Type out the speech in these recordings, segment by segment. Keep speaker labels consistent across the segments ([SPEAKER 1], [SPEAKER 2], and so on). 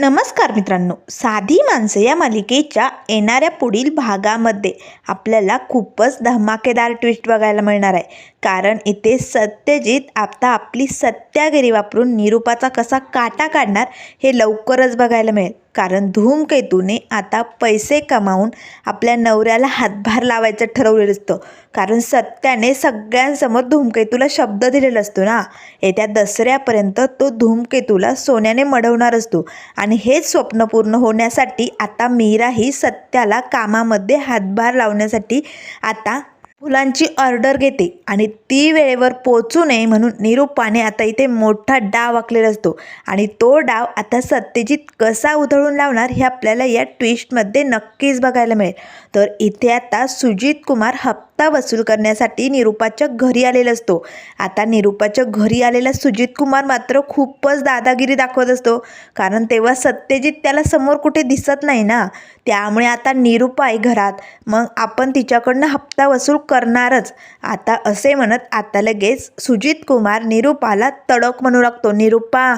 [SPEAKER 1] नमस्कार मित्रांनो. साधी माणसं या मालिकेच्या येणाऱ्या पुढील भागामध्ये आपल्याला खूपच धमाकेदार ट्विस्ट बघायला मिळणार आहे. कारण इथे सत्यजित आता आपली सत्यागिरी वापरून निरूपाचा कसा काटा काढणार हे लवकरच बघायला मिळेल. कारण धूमकेतूने आता पैसे कमावून आपल्या नवऱ्याला हातभार लावायचं ठरवलेलं असतं. कारण सत्याने सगळ्यांसमोर धूमकेतूला शब्द दिलेला असतो ना. येत्या दसऱ्यापर्यंत तो धूमकेतूला सोन्याने मढवणार असतो. आणि हेच स्वप्न पूर्ण होण्यासाठी आता मीरा ही सत्याला कामामध्ये हातभार लावण्यासाठी आता फुलांची ऑर्डर घेते आणि ती वेळेवर पोचू नये म्हणून निरूपाने आता इथे मोठा डाव आखलेला असतो. आणि तो डाव आता सत्यजित कसा उधळून लावणार हे आपल्याला या ट्विस्टमध्ये नक्कीच बघायला मिळेल. तर इथे आता सुजित कुमार हप्ता वसूल करण्यासाठी निरुपाच्या घरी आलेला असतो. आता निरुपाच्या घरी आलेला सुजित कुमार मात्र खूपच दादागिरी दाखवत असतो. कारण तेव्हा सत्यजित त्याला समोर कुठे दिसत नाही ना. त्यामुळे आता निरुपा आहे घरात. मग आपण तिच्याकडनं हप्ता वसूल करणारच. आता असे म्हणत आता लगेच सुजित कुमार निरुपाला तडक म्हणू लागतो. निरुपा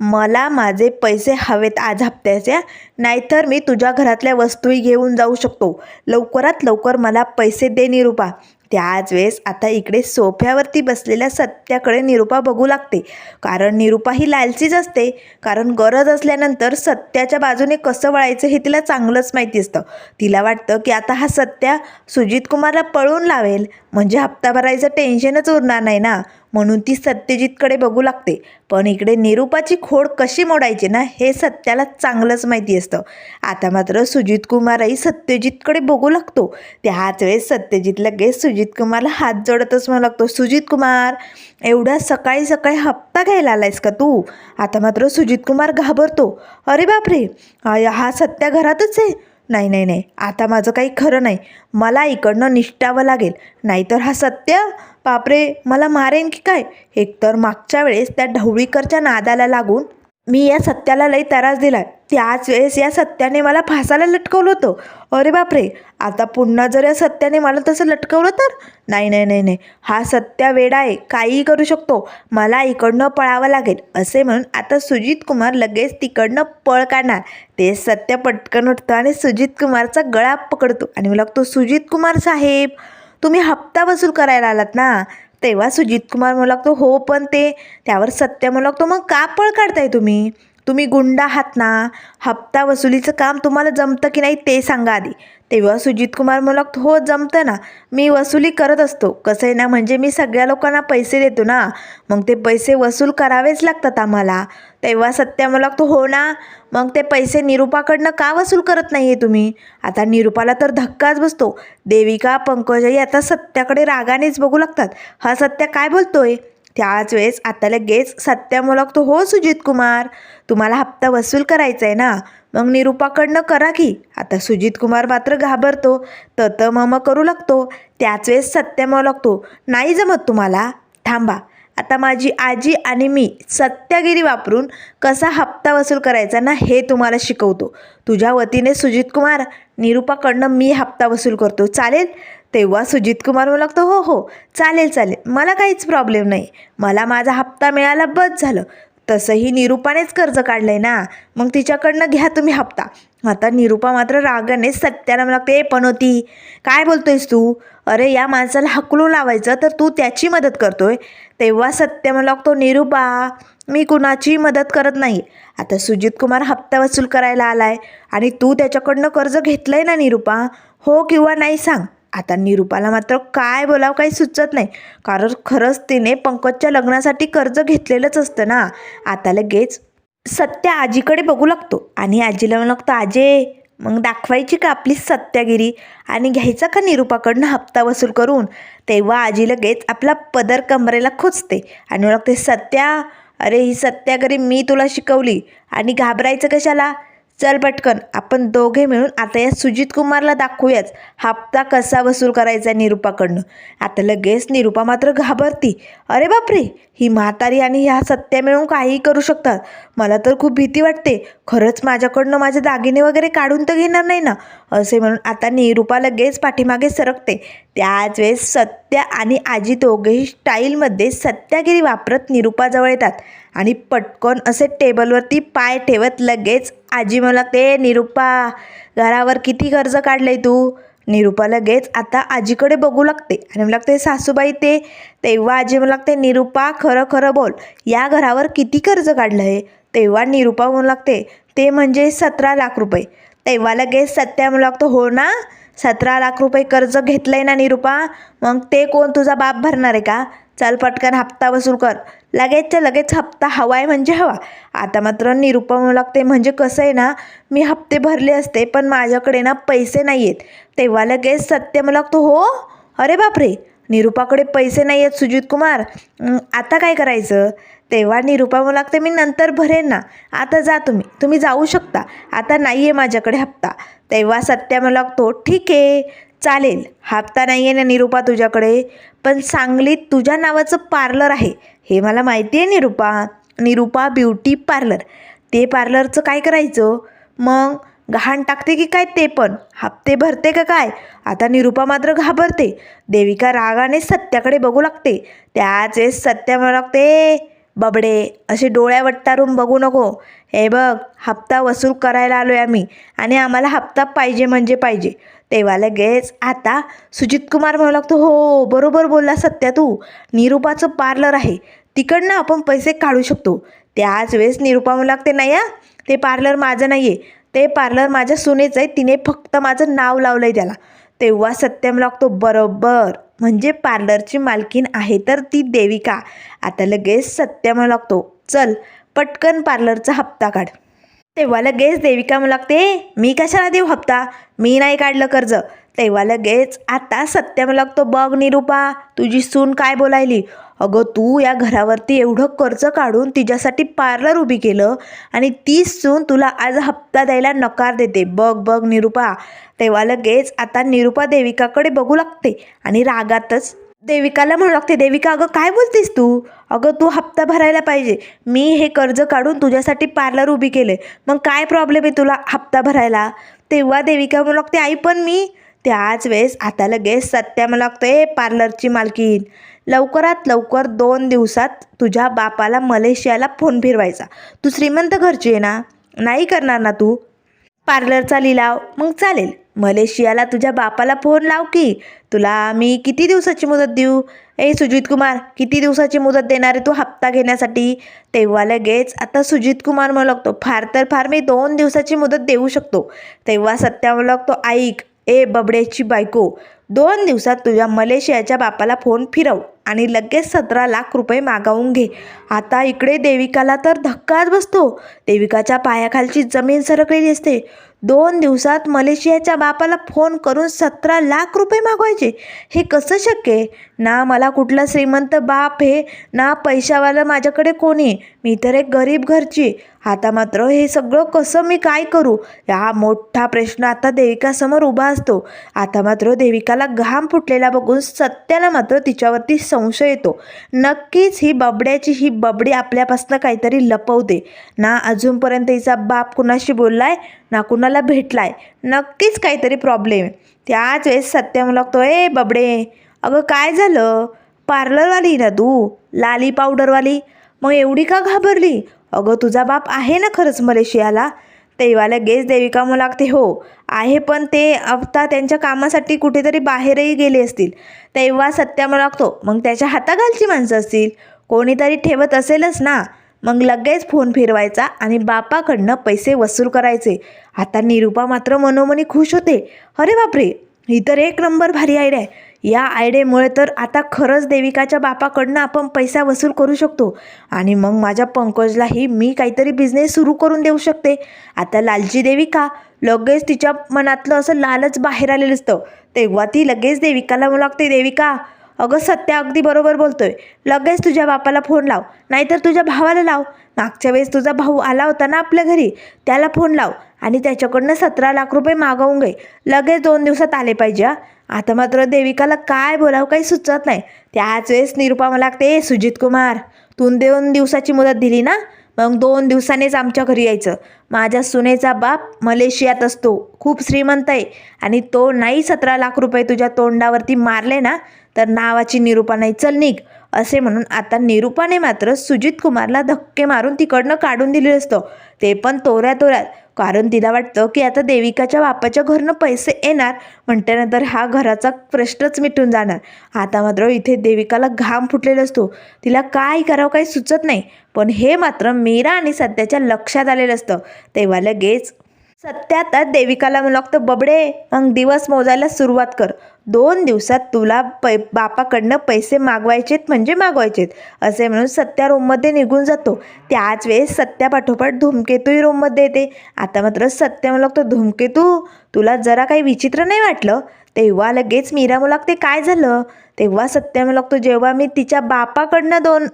[SPEAKER 1] मला माझे पैसे हवेत आज हप्त्याच्या नाहीतर मी तुझ्या घरातल्या वस्तूही घेऊन जाऊ शकतो. लवकरात लवकर मला पैसे दे निरूपा. त्याच वेळेस आता इकडे सोफ्यावरती बसलेल्या सत्याकडे निरूपा बघू लागते. कारण निरूपा ही लालचीच असते. कारण गरज असल्यानंतर सत्याच्या बाजूने कसं वळायचं हे तिला चांगलंच माहिती असतं. तिला वाटतं की आता हा सत्या सुजित कुमारला पळून लावेल. म्हणजे हप्ता भरायचं टेन्शनच उरणार नाही ना. म्हणून ती सत्यजितकडे बघू लागते. पण इकडे निरूपाची खोड कशी मोडायची ना हे सत्याला चांगलंच माहिती असतं. आता मात्र सुजित कुमारही सत्यजितकडे बघू लागतो. त्याच वेळेस सत्यजित लगेच सुजित कुमारला हात जोडतच म्हणू लागतो. सुजित कुमार एवढा सकाळी सकाळी हप्ता घ्यायला आलायस का तू? आता मात्र सुजित कुमार घाबरतो. अरे बापरे! हा सत्या घरातच आहे. नाही नाही नाही आता माझं काही खरं नाही. मला इकडनं निष्ठावं लागेल. नाहीतर हा सत्य बापरे मला मारेन की काय? एकतर मागच्या वेळेस त्या ढवळीकरच्या नादाला लागून मी या सत्याला लई त्रास दिला त्याच वेळेस या सत्याने मला फासाला लटकवलं होतं. अरे बापरे आता पुन्हा जर या सत्याने मला तसं लटकवलं तर? नाही नाही नाही नाही. हा सत्या वेडा आहे काहीही करू शकतो. मला इकडनं पळावं लागेल असे म्हणून आता सुजित कुमार लगेच तिकडनं पळ काढणार. ते सत्य पटकन उठतं आणि सुजित कुमारचा गळा पकडतो. आणि मला लागतो सुजित कुमार साहेब तुम्ही हप्ता वसूल करायला आलात ना तेव्हा सुजित कुमार म्हणू लागतो हो पण ते त्यावर सत्य म्हणू लागतो मग का पळ काढताय तुम्ही? तुम्ही गुंड आहात ना? हप्ता वसुलीचं काम तुम्हाला जमतं की नाही ते सांगा आधी. तेव्हा सुजित कुमार म्हणू हो जमतं ना. मी वसुली करत असतो. कसं आहे ना म्हणजे मी सगळ्या लोकांना पैसे देतो ना. मग ते पैसे वसूल करावेच लागतात आम्हाला. तेव्हा सत्या म्हणू तो हो ना. मग ते पैसे निरूपाकडनं का वसूल करत नाही आहे तुम्ही? आता निरूपाला तर धक्काच बसतो. देविका पंकजाई आता सत्याकडे रागानेच बघू लागतात. हा सत्य काय बोलतोय? त्याच वेळेस आता लगेच सत्यामुलक तो लागतो हो सुजित कुमार. तुम्हाला हप्ता वसूल करायचा आहे ना? मग निरूपाकडनं करा की. आता सुजित कुमार मात्र घाबरतो. तत मम करू लागतो. त्याच वेळेस सत्यामुळं लागतो नाही जमत तुम्हाला? थांबा. आता माझी आजी आणि मी सत्यागिरी वापरून कसा हप्ता वसूल करायचा ना हे तुम्हाला शिकवतो. तुझ्या वतीने सुजित कुमार निरूपाकडनं मी हप्ता वसूल करतो. चालेल? तेव्हा सुजित कुमार म्हणू लागतो हो हो. चालेल चालेल. मला काहीच प्रॉब्लेम नाही. मला माझा हप्ता मिळाला बस झालं. तसंही निरूपानेच कर्ज काढलं आहे ना. मग तिच्याकडनं घ्या तुम्ही हप्ता. आता निरूपा मात्र रागाने सत्याला मला ते पण होती काय बोलतोयस तू? अरे या माणसाला हकलू लावायचं तर तू त्याची मदत करतोय. तेव्हा सत्य मला लागतो निरूपा मी कुणाची मदत करत नाही. आता सुजित कुमार हप्ता वसूल करायला आला आहे आणि तू त्याच्याकडनं कर्ज घेतलं आहे ना निरूपा? हो किंवा नाही सांग. आता निरूपाला मात्र काय बोलावं काही सुचत नाही. कारण खरंच तिने पंकजच्या लग्नासाठी कर्ज घेतलेलंच असतं ना. आता लगेच सत्य आजीकडे बघू लागतो. आणि आजीला म्हणू लागतो आजे मग दाखवायची का आपली सत्यागिरी? आणि घ्यायचा का निरूपाकडनं हप्ता वसूल करून? तेव्हा आजी लगेच आपला पदर कमरेला खोचते आणि म्हणू लागते सत्या अरे ही सत्यागिरी मी तुला शिकवली. आणि घाबरायचं कशाला? चल पटकन आपण दोघे मिळून आता या सुजित कुमारला दाखवूयाच. हप्ता कसा वसूल करायचा निरूपाकडनं? आता लगेच निरूपा मात्र घाबरती. अरे बापरे ही म्हातारी आणि ह्या सत्या मिळून काहीही करू शकतात. मला तर खूप भीती वाटते. खरंच माझ्याकडनं माझे दागिने वगैरे काढून तर घेणार नाही ना? असे म्हणून आता निरूपा लगेच पाठीमागे सरकते. त्याच वेळेस सत्या आणि आजी दोघेही स्टाईलमध्ये सत्यागिरी वापरत निरूपाजवळ येतात. आणि पटकन असे टेबलवरती पाय ठेवत लगेच आजी मला ते निरुपा घरावर किती कर्ज काढलंय तू? निरुपा लगेच आता आजीकडे बघू लागते. आणि मला लागते सासूबाई ते तेव्हा आजी मला लागते निरुपा खरं खरं बोल या घरावर किती कर्ज काढलं आहे तेव्हा निरुपा म्हणू लागते ते म्हणजे सतरा लाख रुपये. तेव्हा लगेच सत्या म्हणू लागतो हो ना सतरा लाख रुपये कर्ज घेतलंय ना निरुपा मग ते कोण तुझा बाप भरणार आहे का? चल पटकन हप्ता वसूल कर. लगेचच्या लगेच हप्ता हवा आहे म्हणजे हवा. आता मात्र निरुपा म्हणू लागते म्हणजे कसं आहे ना मी हप्ते भरले असते पण माझ्याकडे ना पैसे नाही आहेत तेव्हा लगेच सत्य मला लागतो हो? अरे बापरे! निरुपाकडे पैसे नाही आहेत सुजित कुमार. आता काय करायचं? तेव्हा निरुपा मला लागते मी नंतर भरेन ना. आता जा तुम्ही. तुम्ही जाऊ शकता. आता नाही आहे माझ्याकडे हप्ता. तेव्हा सत्या मला लागतो ठीक आहे. चालेल. हप्ता नाही आहे ना निरुपा तुझ्याकडे. पण सांगलीत तुझ्या नावाचं पार्लर आहे. हे मला माहिती आहे निरुपा. Nirupa beauty parlour. ते पार्लरचं काय करायचं? मग गहाण टाकते की काय ते पण? हप्ते भरते का काय? आता निरुपा मात्र घाबरते. देविका रागाने सत्याकडे बघू लागते. त्याच वेळेस सत्या म्हणू लागते बबडे असे डोळ्या वट्टारून बघू नको. हे बघ हप्ता वसूल करायला आलो आहे आम्ही आणि आम्हाला हप्ता पाहिजे म्हणजे पाहिजे. तेव्हा लगेच आता सुजित कुमार म्हणू लागतो हो बरोबर बोलला सत्या तू. निरुपाचं पार्लर आहे. तिकडनं आपण पैसे काढू शकतो. त्याच वेळेस निरुपा म्हणू लागते नाही या ते पार्लर माझं नाही आहे ते पार्लर माझ्या सुनेचं आहे. तिने फक्त माझं नाव लावलं आहे त्याला. तेव्हा सत्यम लागतो बरोबर. म्हणजे पार्लरची मालकीन आहे तर ती देविका. आता लगेच सत्यम लागतो चल पटकन पार्लरचा हप्ता काढ. तेव्हा लगेच देविका मला लागते मी कशाला देऊ हप्ता? मी नाही काढलं कर्ज. तेव्हा लगेच आता सत्य मला लागतो बघ निरूपा तुझी सून काय बोलायली? अगं तू या घरावरती एवढं कर्ज काढून तिच्यासाठी पार्लर उभी केलं आणि तीच सून तुला आज हप्ता द्यायला नकार देते. बघ बघ निरुपा. तेव्हा लगेच आता निरुपा देविकाकडे बघू लागते आणि रागातच देविकाला म्हणू लागते देविका अगं काय बोलतेस तू? अगं तू हप्ता भरायला पाहिजे. मी हे कर्ज काढून तुझ्यासाठी पार्लर उभी केले. मग काय प्रॉब्लेम आहे तुला हप्ता भरायला? तेव्हा देविका म्हणू लागते आई पण मी. त्याच वेळेस आता लगेच सत्या मला ए पार्लरची मालकीन लवकरात लवकर दोन दिवसात तुझ्या बापाला मलेशियाला फोन फिरवायचा. तू श्रीमंत घरची आहे ना? नाही करणार ना तू? पार्लरचा लिलाव. मग चालेल. मलेशियाला तुझ्या बापाला फोन लाव की. तुला मी किती दिवसाची मुदत देऊ? ए सुजित कुमार किती दिवसाची मुदत देणार आहे तू हप्ता घेण्यासाठी? तेव्हा लगेच आता सुजित कुमार म्हणू लागतो फार तर फार मी दोन दिवसाची मुदत देऊ शकतो. तेव्हा सत्या म्हणू लागतो ऐक ए बबड्याची बायको दोन दिवसात तुझ्या मलेशियाच्या बापाला फोन फिरव आणि लगेच सतरा लाख रुपये मागावून घे. आता इकडे देविकाला तर धक्काच बसतो. देविकाच्या पायाखालची जमीन सरकलेली असते. दोन दिवसात मलेशियाच्या बापाला फोन करून सतरा लाख रुपये मागवायचे. हे कसं शक्य आहे? ना मला कुठला श्रीमंत बाप हे ना पैशावाला माझ्याकडे कोणी मी तर एक गरीब घरची. आता मात्र हे सगळं कसं मी काय करू? हा मोठा प्रश्न आता देविकासमोर उभा असतो. आता मात्र देविकाला घाम फुटलेला बघून सत्याला मात्र तिच्यावरती संशय येतो. नक्कीच ही बबड्याची ही बबडी आपल्यापासनं काहीतरी लपवते. ना अजूनपर्यंत हिचा बाप कुणाशी बोललाय ना कुणाला भेटलाय. नक्कीच काहीतरी प्रॉब्लेम आहे. त्याच वेळेस सत्या मला लागतो ए बबडे अगं काय झालं? पार्लरवाली ना तू? लाली पावडरवाली? मग एवढी का घाबरली? अगं तुझा बाप आहे ना खरंच मलेशियाला? तेव्हा लगेच देविका मला लागते हो. आहे पण ते आता त्यांच्या कामासाठी कुठेतरी बाहेरही गेले असतील. तेव्हा सत्या मला लागतो मग त्याच्या हाताखालची माणसं असतील? कोणीतरी ठेवत असेलच ना? मग लगेच फोन फिरवायचा आणि बापाकडनं पैसे वसूल करायचे. आता निरुपा मात्र मनोमनी खुश होते. अरे बापरे! ही तर एक नंबर भारी आयडिया आहे. या आयडियामुळे तर आता खरंच देविकाच्या बापाकडनं आपण पैसा वसूल करू शकतो. आणि मग माझ्या पंकजलाही मी काहीतरी बिझनेस सुरू करून देऊ शकते. आता लालची देविका लगेच तिच्या मनातलं असं लालच बाहेर आलेलं असतं. तेव्हा ती लगेच देविकाला म्हणू लागते देविका अगं सत्या अगदी बरोबर बोलतोय. लगेच तुझ्या बापाला फोन लाव. नाहीतर तुझ्या भावाला लाव. मागच्या वेळेस तुझा भाऊ आला होता ना आपल्या घरी त्याला फोन लाव. आणि त्याच्याकडनं सतरा लाख रुपये मागवून घे. लगेच दोन दिवसात आले पाहिजे आता मात्र देविकाला काय बोलावं काही सुचत नाही. त्याच वेळेस निरुपा मला लागते सुजित कुमार तू दोन दिवसाची मुदत दिली ना? मग दोन दिवसांनीच आमच्या घरी यायचं. माझ्या सुनेचा बाप मलेशियात असतो खूप श्रीमंत आहे आणि तो नाही सतरा लाख रुपये तुझ्या तोंडावरती मारले ना तर नावाची निरुपा नाही चल निघ. असे म्हणून आता निरुपाने मात्र सुजित कुमारला धक्के मारून तिकडनं काढून दिले असतं. ते पण तोऱ्या तोऱ्यात कारण तिला वाटतं की आता देविकाच्या बापाच्या घरनं पैसे येणार. म्हटल्यानंतर हा घराचा प्रश्नच मिटून जाणार. आता मात्र इथे देविकाला घाम फुटलेला असतो. तिला काय करावं काही सुचत नाही. पण हे मात्र मीरा आणि सध्याच्या लक्षात आलेलं असतं. तेव्हा लगेच सत्या देविकाला म्हणू लागतं बबडे मग दिवस मोजायला सुरुवात कर. दोन दिवसात तुला पै बापाकडनं पैसे मागवायचेत म्हणजे मागवायचेत. असे म्हणून सत्या रूममध्ये निघून जातो. त्याच वेळेस सत्या पाठोपाठ धूमकेतूही रूममध्ये येते. आता मात्र सत्या म्हणू लागतो धूमकेतू तुला जरा काही विचित्र नाही वाटलं? तेव्हा लगेच मीरा म्हणू ते काय झालं? तेव्हा सत्या म्हणू लागतो जेव्हा मी तिच्या बापाकडनं दोन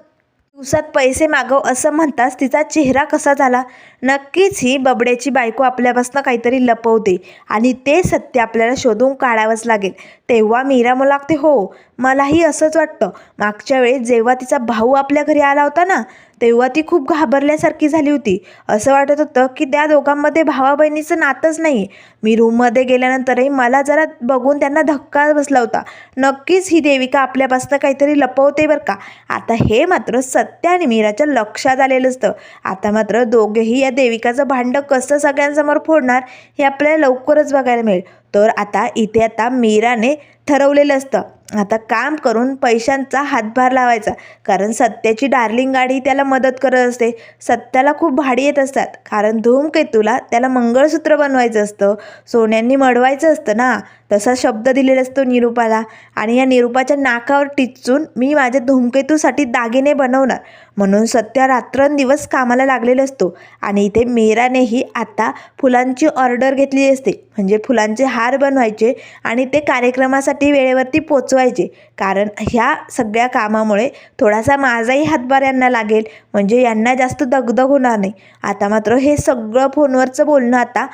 [SPEAKER 1] दिवसात पैसे मागव असं म्हणताच तिचा चेहरा कसा झाला? नक्कीच ही बबड्याची बायको आपल्यापासून काहीतरी लपवते आणि ते सत्य आपल्याला शोधून काढावंच लागेल. तेव्हा मीरा मला लागते हो मलाही असंच वाटतं. मागच्या वेळेस जेव्हा तिचा भाऊ आपल्या घरी आला होता ना तेव्हा ती खूप घाबरल्यासारखी झाली होती. असं वाटत होतं की त्या दोघांमध्ये भावा बहिणीचं नातंच नाही मी रूममध्ये गेल्यानंतरही मला जरा बघून त्यांना धक्का बसला होता. नक्कीच ही देविका आपल्यापासून काहीतरी लपवते बरं का? आता हे मात्र सत्य आणि मीराच्या लक्षात आलेलं असतं. आता मात्र दोघेही या देविकाचं भांडं कसं सगळ्यांसमोर फोडणार हे आपल्याला लवकरच बघायला मिळेल. तर आता इथे आता मीराने ठरवलेलं असतं. आता काम करून पैशांचा हातभार लावायचा कारण सत्याची डार्लिंग गाडी त्याला मदत करत असते. सत्याला खूप भाडी येत असतात कारण धूमकेतूला त्याला मंगळसूत्र बनवायचं असतं सोन्यांनी मडवायचं असतं ना. तसा शब्द दिलेला असतो निरूपाला आणि या निरूपाच्या नाकावर टिचून मी माझ्या धूमकेतूसाठी दागिने बनवणार. म्हणून सत्या रात्रंदिवस कामाला लागलेला असतो आणि इथे मीरानेही आता फुलांची ऑर्डर घेतली असते. म्हणजे फुलांचे हार बनवायचे आणि ते कार्यक्रमासाठी वेळेवरती पोचवायचे. कारण ह्या सगळ्या कामामुळे थोडासा माझाही हातभार यांना लागेल म्हणजे यांना जास्त दगदग होणार नाही. आता मात्र हे सगळं फोनवरचं बोलणं आता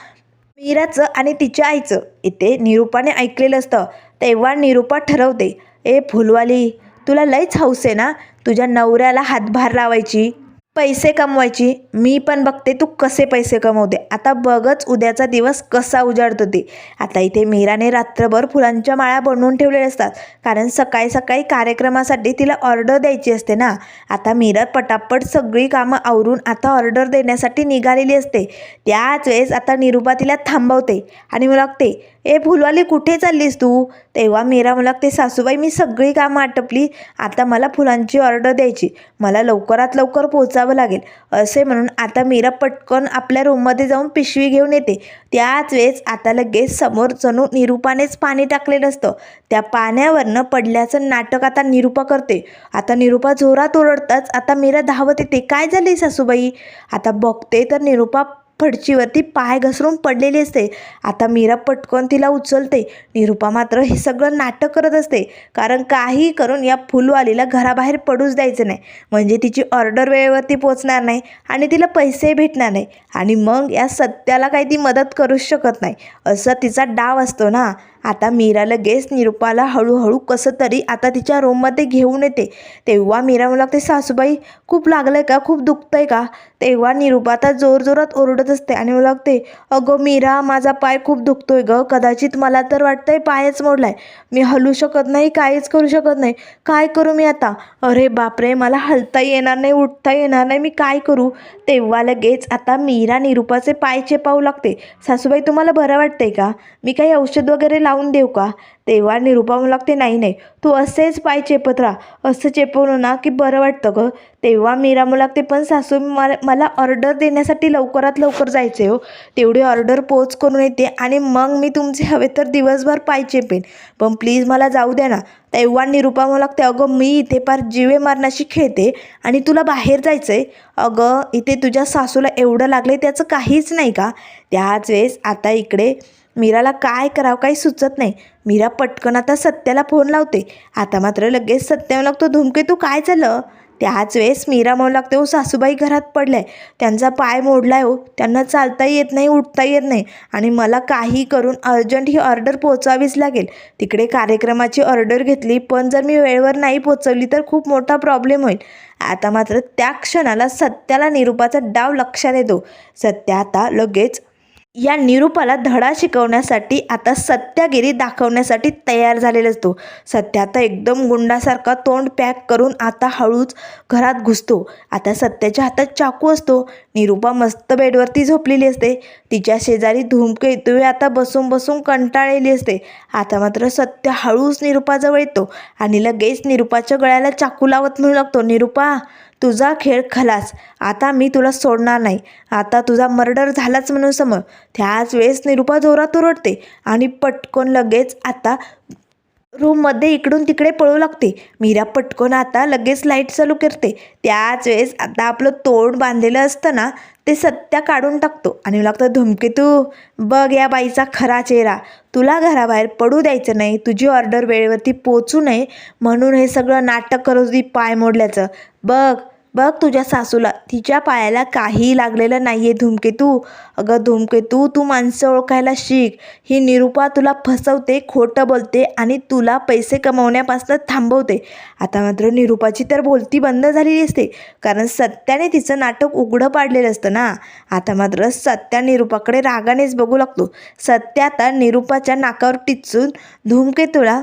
[SPEAKER 1] मीराचं आणि तिच्या आईचं. इथे निरूपाने ऐकलेलं असतं तेव्हा निरूपा ठरवते ए फुलवाली तुला लयच हौस आहे ना? तुझ्या नवऱ्याला हातभार लावायची. पैसे कमवायची मी पण बघते तू कसे पैसे कमवते. आता बघच उद्याचा दिवस कसा उजाडतो ते. आता इथे मीराने रात्रभर फुलांच्या माळा बनवून ठेवलेल्या असतात. कारण सकाळी सकाळी कार्यक्रमासाठी तिला ऑर्डर द्यायची असते ना. आता मीरा पटापट सगळी कामं आवरून आता ऑर्डर देण्यासाठी निघालेली असते. त्याच वेळेस आता निरुपा तिला थांबवते आणि मला लागते ए फुलवाली कुठे चाललीस तू? तेव्हा मीरा मला सासूबाई मी सगळी कामं आटपली. आता मला फुलांची ऑर्डर द्यायची. मला लवकरात लवकर पोचावं लागेल. असे म्हणून आता मीरा पटकन आपल्या रूममध्ये जाऊन पिशवी घेऊन येते. त्याच वेळेस आता लगेच समोर जणू निरूपानेच पाणी टाकलेलं असतं. त्या पाण्यावरनं पडल्याचं नाटक आता निरूपा करते. आता निरूपा जोरात ओरडताच आता मीरा धावत येते. काय झाले सासूबाई? आता बघते तर निरूपा फडचीवरती पाय घसरून पडलेली असते. आता मीरा पटकन तिला उचलते. निरूपा मात्र हे सगळं नाटक करत असते. कारण काही करून या फुलवालीला घराबाहेर पडूच द्यायचं नाही. म्हणजे तिची ऑर्डर वेळेवरती पोचणार नाही आणि तिला पैसेही भेटणार नाही. आणि मग या सत्याला काही ती मदत करूच शकत नाही. असं तिचा डाव असतो ना. आता मीरा लगेच निरुपाला हळूहळू कसं तरी आता तिच्या रूममध्ये घेऊन येते. तेव्हा मीरा मला लागते सासूबाई खूप लागलं आहे का? खूप दुखतं आहे का? तेव्हा निरुपा आता जोरजोरात ओरडत असते आणि मला लागते अगं मीरा माझा पाय खूप दुखतोय गं. कदाचित मला तर वाटतंय पायच मोडलाय. मी हलू शकत नाही काहीच करू शकत नाही. काय करू मी आता? अरे बापरे मला हलता येणार नाही उठता येणार नाही. मी काय करू? तेव्हा लगेच आता मीरा निरुपाचे पाय चेपावू लागते. सासूबाई तुम्हाला बरं वाटतंय का? मी काही औषध वगैरे लावून देऊ का? तेव्हा निरूपा म्हणू लागते नाही नाही तू असेच पाय चेपत राहा. असं चेपवलं ना की बरं वाटतं गं. तेव्हा मीरा म्हणू लागते पण सासू मला मला ऑर्डर देण्यासाठी लवकरात लवकर जायचं आहे हो. तेवढी ऑर्डर पोच करून येते आणि मग मी तुमचे हवे तर दिवसभर पाय चेपेन. पण प्लीज मला जाऊ द्या ना. तेव्हा निरूपा म्हणू लागते अगं मी इथे फार जीवे मारण्याशी खेळते आणि तुला बाहेर जायचं आहे अगं इथे तुझ्या सासूला एवढं लागलं त्याचं काहीच नाही का? त्याच वेळेस आता इकडे मीराला काय करावं काही सुचत नाही. मीरा पटकन आता सत्याला फोन लावते. आता मात्र लगेच सत्या लागतो धुमके. तू काय झालं? त्याच वेळेस मीरा म्हणू लागते हो सासूबाई घरात पडलाय त्यांचा पाय मोडलाय हो. त्यांना चालताही येत नाही उठता येत नाही. आणि मला काही करून अर्जंट ही ऑर्डर पोचावीच लागेल. तिकडे कार्यक्रमाची ऑर्डर घेतली पण जर मी वेळेवर नाही पोचवली तर खूप मोठा प्रॉब्लेम होईल. आता मात्र त्या क्षणाला सत्याला निरूपाचा डाव लक्षात येतो. सत्या आता लगेच या निरूपाला धडा शिकवण्यासाठी आता सत्यागिरी दाखवण्यासाठी तयार झालेला असतो. सत्या आता एकदम गुंडासारखा तोंड पॅक करून आता हळूच घरात घुसतो. आता सत्याच्या हातात चाकू असतो. निरूपा मस्त बेडवरती झोपलेली असते. तिच्या शेजारी धूमकेतू आता बसून बसून कंटाळलेली असते. आता मात्र सत्य हळूच निरूपाजवळ येतो आणि लगेच निरूपाच्या गळ्याला चाकू लावत म्हणू लागतो. निरूपा! तुझा खेळ खलास. आता मी तुला सोडणार नाही. आता तुझा मर्डर झालाच म्हणून समोर. त्याच वेळेस निरूपा जोरात ओरडते आणि पटकन लगेच आता रूममध्ये इकडून तिकडे पळू लागते. मीरा पटकन आता लगेच लाइट चालू करते. त्याच वेळेस आता आपलं तोंड बांधलेलं असतं ना ते सत्या काढून टाकतो. आणि लागतं धुमकेतू बघ या बाईचा खरा चेहरा. तुला घराबाहेर पडू द्यायचं नाही तुझी ऑर्डर वेळेवरती पोचू नये म्हणून हे सगळं नाटक करत होती पाय मोडल्याचं. बघ बघ तुझ्या सासूला तिच्या पायाला काहीही लागलेलं नाही आहे धूमकेतू. अगं धूमकेतू तू माणसं ओळखायला शिक. ही निरूपा तुला फसवते खोटं बोलते आणि तुला पैसे कमवण्यापासून थांबवते. आता मात्र निरूपाची तर बोलती बंद झालेली असते कारण सत्याने तिचं नाटक उघडं पाडलेलं असतं ना. आता मात्र सत्या निरूपाकडे रागानेच बघू लागतो. सत्या आता निरूपाच्या नाकावर टिचून धूमकेतूला